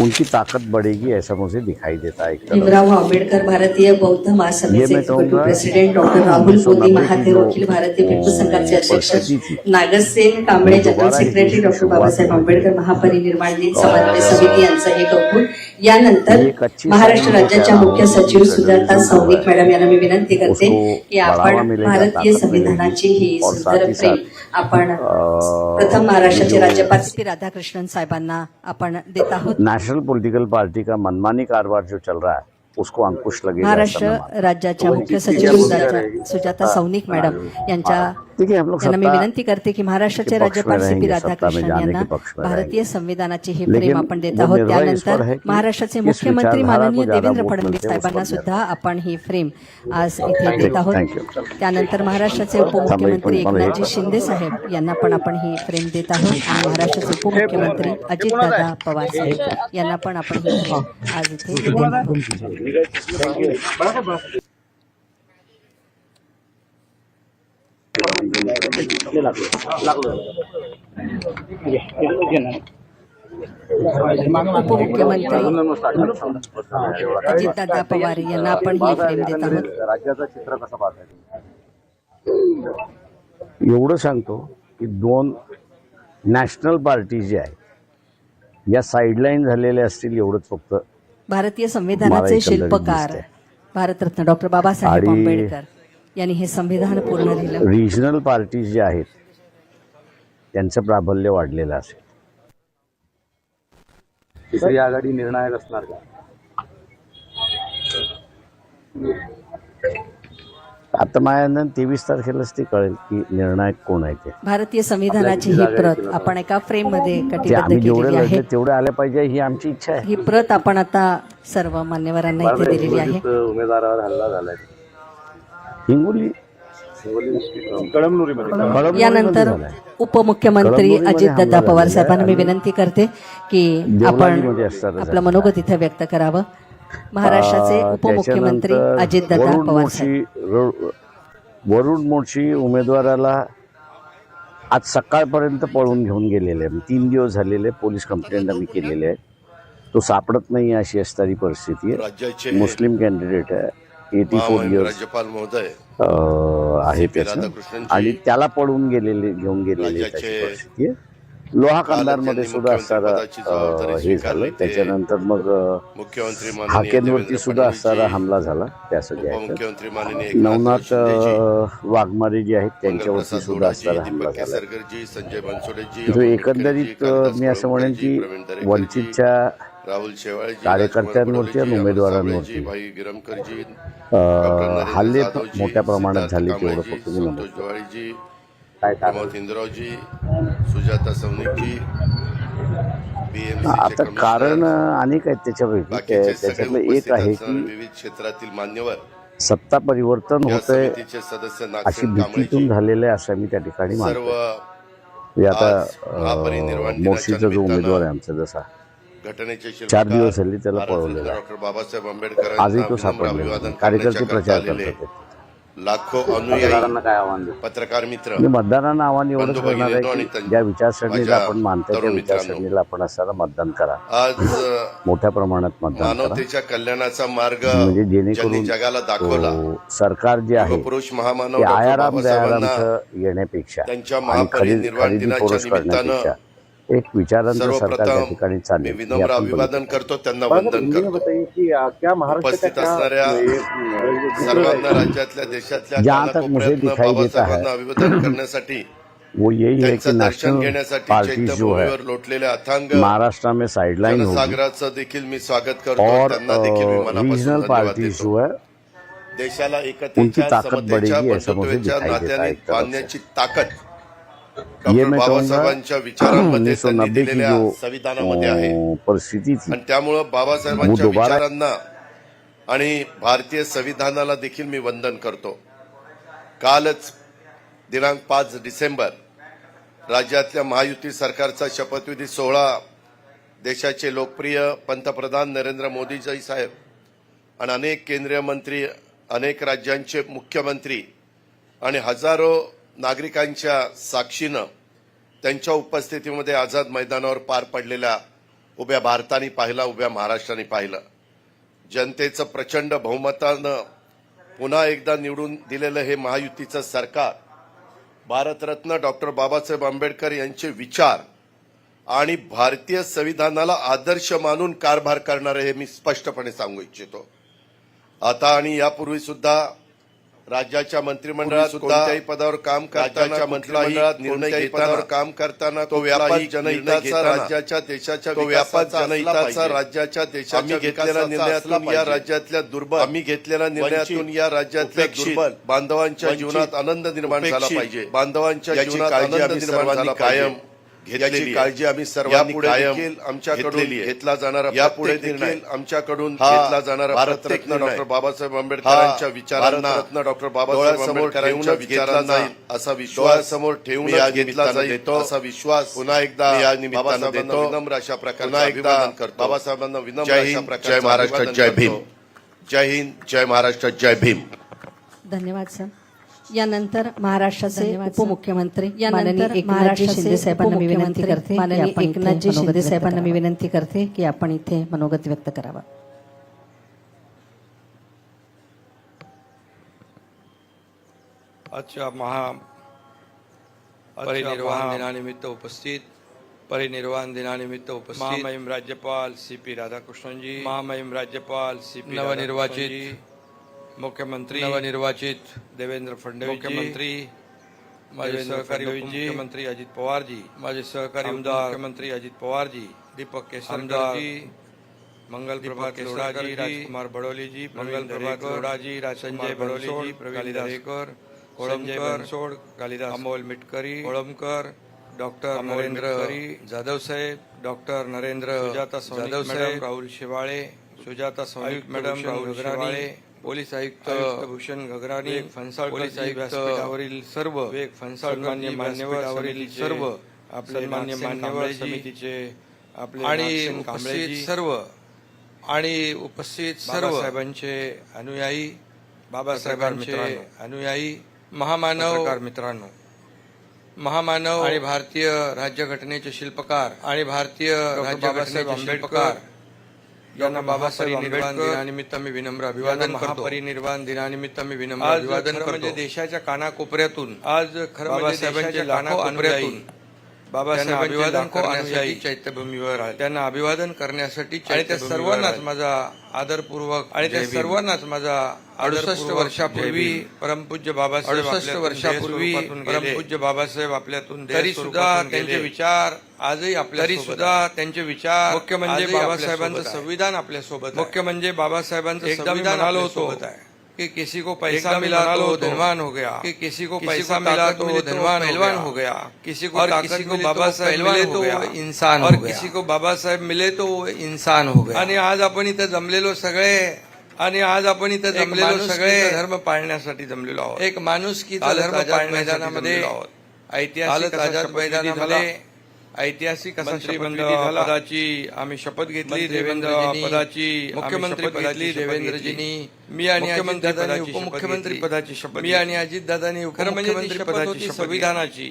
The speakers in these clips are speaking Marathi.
उनकी ताकत बढ़ेगी ऐसा मुझे दिखाई देता है भीमराव आंबेडकर भारतीय बौद्ध ये महासभेचे मैं कहूंगा, प्रेसिडेंट डॉक्टर राहुल मोदी महादेव वकील भारतीय भिक्खू संघाचे अध्यक्ष Nagsen Kamble general secretary doctor Babasaheb. Ambedkar महापरिनिर्वाण दिन समन्वय समिती यांचं हे कौतुक यानंतर महाराष्ट्र राज्याच्या. मुख्य सचिव सुजाता सौनिक मॅडम यांना मी विनंती करते की आपण भारतीय संविधानाची ही सुंदर साथ, आपण प्रथम महाराष्ट्राचे राज्यपाल श्री राधाकृष्णन साहेबांना आपण देत आहोत नेशनल पॉलिटिकल पार्टी का मनमानी कारोबार जो चल रहा है उसको अंकुश लगेगा ऐसा महाराष्ट्र राज्याच्या मुख्य सचिव सुजाता सुजाता सौनिक मॅडम यांच्या हूं। देखिए हम लोग मी विनंती करते की महाराष्ट्राचे के राज्यपाल सी पी के यांना भारतीय। संविधानाची ही फ्रेम आपण देत आहोत. त्यानंतर कि महाराष्ट्राचे मुख्यमंत्री माननीय को देवेंद्र फडणवीस साहेबांना सुद्धा आपण ही फ्रेम आज इथे देत आहोत. त्यानंतर महाराष्ट्राचे उपमुख्यमंत्री एकनाथजी शिंदे साहेब यांना पण आपण ही फ्रेम देत आहोत. आणि महाराष्ट्राचे उपमुख्यमंत्री अजितदादा पवार साहेब यांना पण आपण ही फ्रेम आज इथे आहोत अजितदादा पवार यांना आपण ही फ्रेम देत आहोत. राज्याचं चित्र कसं पाहताय एवढं सांगतो की दोन नॅशनल पार्टी जे आहे या साईडलाईन झालेल्या असतील एवढंच फक्त. भारतीय संविधानाचे शिल्पकार. भारतरत्न डॉक्टर बाबासाहेब आंबेडकर. यांनी हे संविधान पूर्ण लिहिलं रिजनल पार्टीज जे आहेत त्यांचं प्राबल्य वाढलेलं असेल. तिसरी आघाडी निर्णायक असणार का? आता माझ्या तेवीस तारखेलाच ते कळेल की निर्णायक कोण आहे ते. भारतीय संविधानाची ही प्रत आपण एका फ्रेममध्ये ते कटिबद्ध आम्ही जेवढे केलेली आहे. लढले तेवढे आले पाहिजे ही आमची इच्छा आहे. ही प्रत आपण आता सर्व मान्यवरांना इथे दिलेली आहे. उमेदवारावर हल्ला झालाय. हिंगोली. कळमनुरीमध्ये. यानंतर. उपमुख्यमंत्री अजितदादा पवार साहेबांना मी. विनंती करते की आपण आपलं मनोगत इथे व्यक्त करावं. महाराष्ट्राचे उपमुख्यमंत्री अजितदादा वरुण पवार साहेब. वरुण मोर्शी उमेदवाराला आज सकाळपर्यंत पळून घेऊन गेलेले आहे तीन दिवस झालेले पोलीस कंप्लेंट आम्ही केलेले आहे तो सापडत नाही अशी असणारी परिस्थिती आहे. राज्याचे मुस्लिम कॅन्डिडेट आहे. एटी फोर इयर्स राज्यपाल महोदय आहे त्याचं. राधाकृष्णनजी आणि त्याला पळून गेलेले घेऊन गेलेले त्याची राज्याचे परिस्थिती आहे. लोहा कंदारमध्ये त्यांनी सुद्धा असणारा जबाबदारी हे स्वीकारली. झालं. ते त्याच्यानंतर मग अं, मुख्यमंत्री माननीय हाकेंवरती देवेंद्र सुद्धा असणारा फडणवीसजी, हमला झाला उपमुख्यमंत्री माननीय एकनाथ नवनाथ शिंदेजी, अं, वाघमारे जे आहेत त्यांच्यावरती सुद्धा असणारा हमला दीपक झाला. केसरकरजी संजय बनसोडेजी जो अमोल एकंदरीत अं, मी असं म्हणेन की कोळंबकरजी, प्रवीण दरेकरजी, वंचितच्या राहुल शेवाळजी कार्यकर्त्यांवरती आणि राजकुमार उमेदवारांवरती भाई गिरमकरजी हल्ले मोठ्या प्रमाणात झाले तेवढं फक्त मी नमूद काय प्रमोद इंद्रावजी सुजाता चे आता कारण अनेक आहेत त्याच्यापैकी. त्याच्यातलं एक आहे की विविध क्षेत्रातील मान्यवर सत्ता परिवर्तन होतंय अशी भीतीतून झालेलं आहे असं मी त्या ठिकाणी मानतो आता मोर्शीचा जो उमेदवार आहे आमचा जसा. घटनेचे चार दिवस हल्ली त्याला पळवलेला. डॉक्टर बाबासाहेब आंबेडकर आजही तो सापडलेला नाही. कार्यकर्ते प्रचार करतात लाखो अनुयायी मतदारांना काय आव्हान देतो पत्रकार मित्र मी मतदारांना आव्हान एवढंच बंधू करणार भगिनींनो आहे आणि की तन- ज्या विचारसरणीला माझ्या आपण मानताय त्या तरुण मित्रांनो. विचारसरणीला आपण असताना मतदान करा आज अ, मोठ्या प्रमाणात मतदान करा मानवतेच्या कल्याणाचा मार्ग म्हणजे ज्यांनी जेणेकरून जगाला दाखवला तो सरकार जे आहे पुरुष महामानव ते आयाराम बाबासाहेबांना दयारामचं येण्यापेक्षा त्यांच्या आणि महापरिनिर्वाण खरेदी दिनाच्या पोरस करण्यापेक्षा निमित्तानं एक विचारांचं सरकार त्या सर्वप्रथम ठिकाणी चालेल विनम्र अभिवादन करतो त्यांना वंदन करतो. है, वो यही है कि दर्शन नेशनल पार्टी जो है महाराष्ट्र में साइडलाइन होगी। जनसागराचं देखील मी स्वागत करतो और त्यांना देखील मी मनापासून रीजनल पार्टी जो है देशाला उनकी समतेच्या बढ़ेगी, ऐसा मुझे दिखाई देता है नात्याने ये मैं बाबासाहेबांच्या विचारांमध्ये त्यांनी दिलेल्या संविधानामध्ये आहे. परिस्थिति आणि त्यामुळं बाबासाहेबांच्या विचारांना आणि भारतीय संविधानाला देखील मी वंदन करतो. कालच दिनांक पाच डिसेंबर राज्यातल्या महायुती सरकारचा शपथविधी सोहळा देशाचे लोकप्रिय पंतप्रधान नरेंद्र मोदीजी साहेब आणि अनेक केंद्रीय मंत्री अनेक राज्यांचे मुख्यमंत्री आणि हजारो नागरिकांच्या साक्षीनं त्यांच्या उपस्थितीमध्ये आझाद मैदानावर पार पडलेल्या उभ्या भारताने पाहिला उभ्या महाराष्ट्राने पाहिलं. जनतेचं प्रचंड बहुमतानं पुन्हा एकदा निवडून दिलेलं हे महायुतीचं सरकार भारतरत्न डॉक्टर बाबासाहेब आंबेडकर यांचे विचार आणि भारतीय संविधानाला आदर्श मानून कारभार करणारे हे मी स्पष्टपणे सांगू इच्छितो. आता आणि यापूर्वी सुद्धा राज्याच्या मंत्रिमंडळात कोणत्याही पदावर काम करताना मंत्रिमंडळात निर्णय पदावर काम करताना तो व्यापार जनहिताचा राज्याच्या देशाच्या तो व्यापार जनहिताचा राज्याच्या देशाच्या घेतलेल्या निर्णयातून या राज्यातल्या दुर्बल आम्ही घेतलेल्या निर्णयातून या राज्यातल्या दुर्बल बांधवांच्या जीवनात आनंद निर्माण झाला पाहिजे. बांधवांच्या जीवनात आनंद निर्माण झाला कायम घेतलेली काळजी आम्ही सर्वांनी कायम आमच्याकडून घेतला जाणारा यापुढे देखील आमच्याकडून घेतला जाणारा भारतरत्न डॉक्टर बाबासाहेब आंबेडकरांच्या विचारांना रत्न डॉक्टर बाबासाहेब आंबेडकरांच्या विचारांना जाईल असा विश्वास समोर ठेवून घेतला जाईल असा विश्वास पुन्हा एकदा या निमित्तानं देतो. विनम्र अशा प्रकारे एकदा बाबासाहेबांना विनम्र अशा प्रकारे जय महाराष्ट्र जय भीम. जय हिंद जय महाराष्ट्र जय भीम. धन्यवाद सर. यानंतर महाराष्ट्राचे. उपमुख्यमंत्री यानंतर माननीय एकनाथजी शिंदे साहेबांना मी विनंती करते की माननीय आपण इथे एकनाथजी मनोगत शिंदे व्यक्त साहेबांना मी विनंती करते की आपण इथे मनोगत व्यक्त करावं. आजच्या महा परिनिर्वाण दिनानिमित्त उपस्थित. परिनिर्वाण दिनानिमित्त उपस्थित. महामहिम राज्यपाल सी पी राधाकृष्णनजी. महामहिम राज्यपाल सी पी नवनिर्वाचित मुख्यमंत्री नवनिर्वाचित देवेंद्र फडणवीस मुख्यमंत्री माझे सहकारी मुख्यमंत्री अजित पवारजी माझे सहकारी आमदार मुख्यमंत्री अजित पवारजी दीपक केसरकरजी मंगल प्रभात लोढ़ाजी राजकुमार बडोलीजी मंगल प्रभात लोढ़ाजी संजय बडोलीजी प्रवीण दरेकर कोळंबकर सोड कालिदास अमोल मिटकरी कोळंबकर डॉक्टर नरेंद्र जाधव साहेब डॉक्टर नरेंद्र सुजाता जाधव साहेब राहुल शिवाळे सुजाता संयुक्त मॅडम राहुल शिवाळे पोलीस आयुक्त भूषण गगराणी फणसाळ पोलीस आयुक्त व्यासपीठावरील सर्व वेग फणसाळ मान्य मान्यवरावरील सर्व आपले मान्य मान्यवर समितीचे आपले आणि उपस्थित सर्व आणि उपस्थित सर्व साहेबांचे अनुयायी बाबासाहेबांचे अनुयायी महामानव मित्रांनो. महामानव आणि भारतीय राज्यघटनेचे शिल्पकार आणि भारतीय राज्यघटनेचे शिल्पकार यांना बाबासाहेब आंबेडकर दिनानिमित्त मी विनम्र अभिवादन करतो परिनिर्वाण दिनानिमित्त मी विनम्र अभिवादन करतो म्हणजे देशाच्या कानाकोपऱ्यातून आज खरं बाबासाहेबांच्या कानाकोपऱ्यातून बाबासाहेब अभिवादन करण्यासाठी चैत्यभूमीवर आले. त्यांना अभिवादन करण्यासाठी आणि त्या सर्वांनाच माझा आदरपूर्वक आणि त्या सर्वांनाच माझा अडुसष्ट वर्षापूर्वी परमपूज्य बाबासाहेब अडुसष्ट वर्षापूर्वी परमपूज्य बाबासाहेब आपल्यातून तरी सुद्धा त्यांचे विचार आजही आपल्या तरी सुद्धा त्यांचे विचार मुख्य म्हणजे बाबासाहेबांचं संविधान आपल्यासोबत मुख्य म्हणजे बाबासाहेबांचं संविधान आलो होतो कि किसी को पैसा मिला तो धनवान हो गया। कि किसी को पैसा मिला तो धनवान पहलवान हो गया। किसी को और किसी को बाबा साहेब मिले तो इंसान और किसी को बाबा साहेब मिले तो इंसान हो गया। आणि आज आपण इथं जमलेलो सगळे आणि आज आपण इथं जमलेलो सगळे धर्म पाळण्यासाठी जमलेलो आहोत। एक माणूस की धर्म मैदानामध्ये ऐतिहासिक आझाद मैदानामध्ये ऐतिहासिक पदाची आम्ही शपथ घेतली देवेंद्र पदाची मुख्यमंत्री पदाची देवेंद्रजींनी मी आणि मुख्यमंत्री उपमुख्यमंत्री पदाची शपथ मी आणि अजित दादांनी खरं म्हणजे पदाची संविधानाची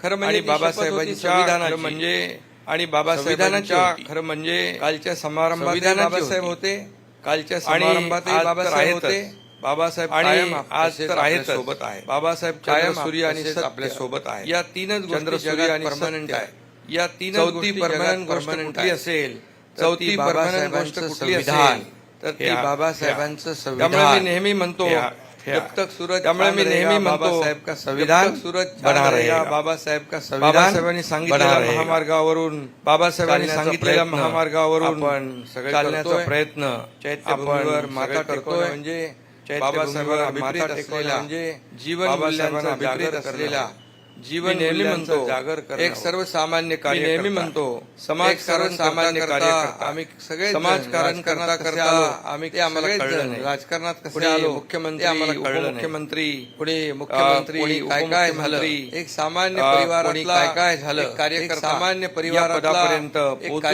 खरं म्हणजे बाबासाहेबांच्या संविधानाची. म्हणजे आणि बाबासाहेबांच्या खरं म्हणजे कालच्या समारंभात बाबासाहेब होते. कालच्या समारंभात बाबासाहेब होते. बाबासाहेब आणि आज तर आहेत सोबत आहे बाबासाहेब कायम सूर्य आणि आपल्यासोबत आहे या तीनच चंद्र सूर्य आणि परमनंट आहे या तीन चौथी परमनंट परमनंट असेल चौथी परमनंट गोष्ट कुठली असेल? तर ती बाबासाहेबांचं संविधान. त्यामुळे मी नेहमी म्हणतो जब तक सूरज त्यामुळे मी नेहमी म्हणतो साहेब का संविधान सूरज बाबासाहेब का संविधान बाबासाहेबांनी सांगितलेल्या महामार्गावरून बाबासाहेबांनी सांगितलेल्या महामार्गावरून चालण्याचा प्रयत्न चैत्यभूमीवर माता करतोय. म्हणजे बाबासाहेबांना माता टेकलेला म्हणजे जीवन बाबासाहेबांना जागर असलेला जीवन नेहमी म्हणतो जागर एक सर्वसामान्य कार्य नेहमी म्हणतो समाज सर्वसामान्य कार्य आम्ही सगळे समाजकारण करता करता आम्ही ते आम्हाला कळलं नाही. राजकारणात कसे आलो मुख्यमंत्री आम्हाला कळलं मुख्यमंत्री पुढे मुख्यमंत्री काय काय झालं? एक सामान्य परिवारातला काय काय झालं? कार्यकर्ता. सामान्य परिवारापर्यंत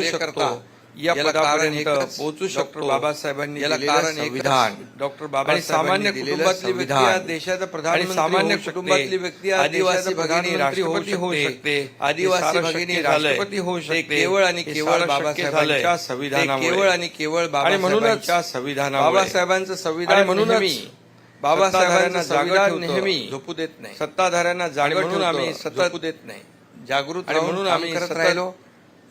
शकतो. या पदापर्यंत पोहोचू शकतो बाबासाहेबांनी याला कारण संविधान. डॉक्टर बाबासाहेबांनी सामान्य कुटुंबातली व्यक्ती संविधान. देशाचा प्रधानमंत्री सामान्य. कुटुंबातली व्यक्ती आदिवासी भगिनी राष्ट्रपती होऊ शकते. आदिवासी भगिनी. राष्ट्रपती होऊ शकते केवळ आणि केवळ बाबासाहेबांच्या. ते केवळ आणि केवळ बाबासाहेबांच्या म्हणूनच संविधानामुळे बाबासाहेबांचं संविधान आणि म्हणूनच सत्ताधाऱ्यांना जागा संविधान नेहमी झोपू देत नाही सत्ताधाऱ्यांना जागा म्हणून म्हणून आम्ही सतत देत नाही जागृत म्हणून म्हणून आम्ही करत राहिलो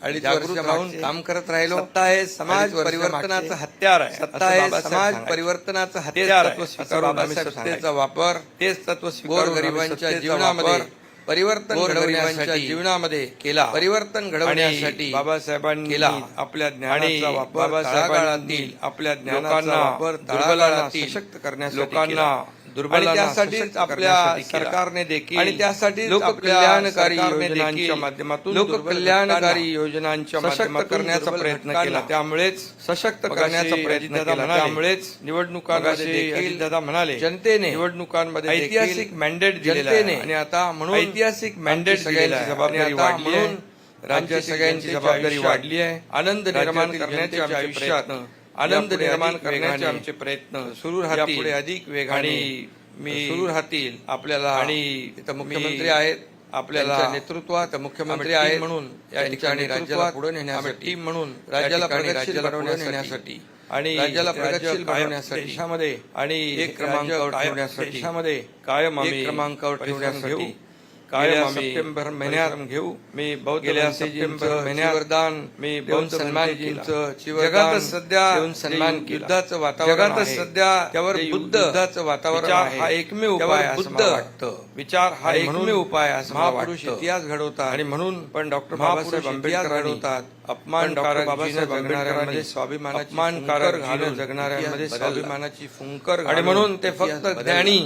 अडीच जागृत वर्ष राहून काम करत राहिलो. सत्ता आहे समाज परिवर्तनाचं हत्यार आहे सत्ता आहे बाबासाहेब समाज. परिवर्तनाचं हत्यार सत्तेचा वापर तेच तत्व गोर गरिबांच्या जीवनामध्ये परिवर्तन घडवण्याच्या जीवनामध्ये केला. परिवर्तन घडवण्यासाठी आणि बाबासाहेबांनी केला. आपल्या आणि ज्ञानाचा वापर बाबासाहेबांनी आपल्या ज्ञानाचा वापर दुर्बलांना सशक्त करण्यासाठी लोकांना आणि सशक्त आपल्या. सरकारने देखील आणि त्यासाठी लोककल्याणकारी योजनांच्या माध्यमातून लोककल्याणकारी योजनांच्या सशक्त माध्यमातून करण्याचा प्रयत्न केला. त्यामुळेच सशक्त करण्याचा प्रयत्न केला त्यामुळेच निवडणुकांमध्ये देखील अजितदादा म्हणाले जनतेने निवडणुकांमध्ये ऐतिहासिक मॅन्डेट जनतेने आणि आता म्हणून ऐतिहासिक मॅन्डेट सगळ्यांची जबाबदारी वाढली आहे. राज्यातील सगळ्यांची जबाबदारी वाढली आहे आनंद निर्माण राज्यातील करण्याचे जनतेच्या आमचे आयुष्यात आनंद निर्माण करण्याचे आमचे प्रयत्न सुरू राहतील. अधिक वेगाने मी सुरू राहतील आपल्याला आणि मुख्यमंत्री आहेत आपल्याला नेतृत्वात मुख्यमंत्री आहेत म्हणून या ठिकाणी राज्याला पुढे नेण्यासाठी टीम म्हणून राज्याला प्रगतशील राज्याला पुढे बनवण्यासाठी आणि राज्याला राज्य प्रगतशील बनवण्यासाठी देशामध्ये आणि एक क्रमांकावर ठेवण्यासाठी देशामध्ये कायम क्रमांकावर ठेवण्यासाठी कायम सप्टेंबर महिन्यात घेऊ मी बौद्ध गेल्या सप्टेंबर महिन्यात चिवरदान मी बौद्ध जगातच सध्या सन्मान. युद्धाचं वातावरण सध्या त्यावर जे बुद्ध युद्धाचं वातावरण हा एकमेव उपाय बुद्ध वाटतं. विचार हा एकमेव उपाय असं महापुरुष. इतिहास घडवतात आणि म्हणून पण डॉक्टर महापुरुष बाबासाहेब इतिहास आंबेडकरांनी घडवतात पण डॉक्टर बाबासाहेब आंबेडकरांनी स्वाभिमानाची अपमानकारक फुंकर घालून जगणाऱ्यांमध्ये स्वाभिमानाची फुंकर आणि म्हणून ते फक्त. ज्ञानी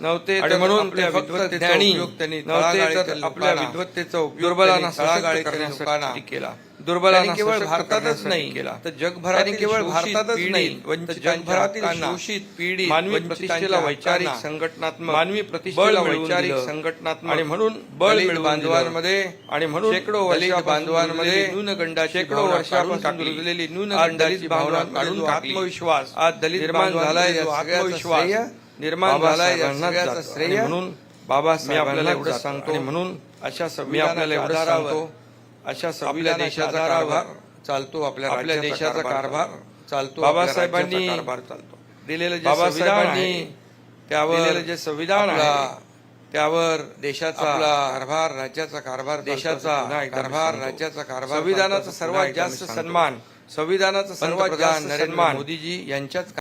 नव्हते आणि म्हणून ते फक्त ज्ञानी नव्हते आपल्या विद्वत्तेचा उपयोग दुर्बलांना करण्यासाठी केला. दुर्बलांना केवळ भारतातच नाही केला. तर जगभरातील त्यांनी केवळ भारतातच नाही जगभरातील शोषित पीडित मानवी प्रतिष्ठेला वैचारिक संघटनात्मक मानवी प्रतिष्ठेला वैचारिक. संघटनात्मक आणि म्हणून बळ बांधवांमध्ये. आणि म्हणून शेकडो वर्षापासून बांधवांमध्ये रुजलेली न्यूनगंडाची शेकडो वर्षापासून. रुजलेली न्यूनगंडाची भावना काढून. आत्मविश्वास आज दलित निर्माण झालाय आत्मविश्वास निर्माण या जातं. श्रेय म्हणून मी बाबासाहेबांना आपल्याला एवढं सांगतो म्हणून अशा मी आपल्याला एवढं सांगतो अशा आपल्या देशाचा कारभार चालतो आपल्या आपल्या देशाचा कारभार चालतो बाबासाहेबांनी कारभार चालतो दिलेलं जे बाबासाहेबांनी संविधान आहे, त्यावर दिलेलं जे संविधान त्यावर देशाचा आपला कारभार राज्याचा कारभार. देशाचा मी कारभार. राज्याचा कारभार संविधानाचा. सर्वात मी जास्त. सन्मान संविधानाचा सर्वात जास्त नरेंद्र मोदीजी यांच्याच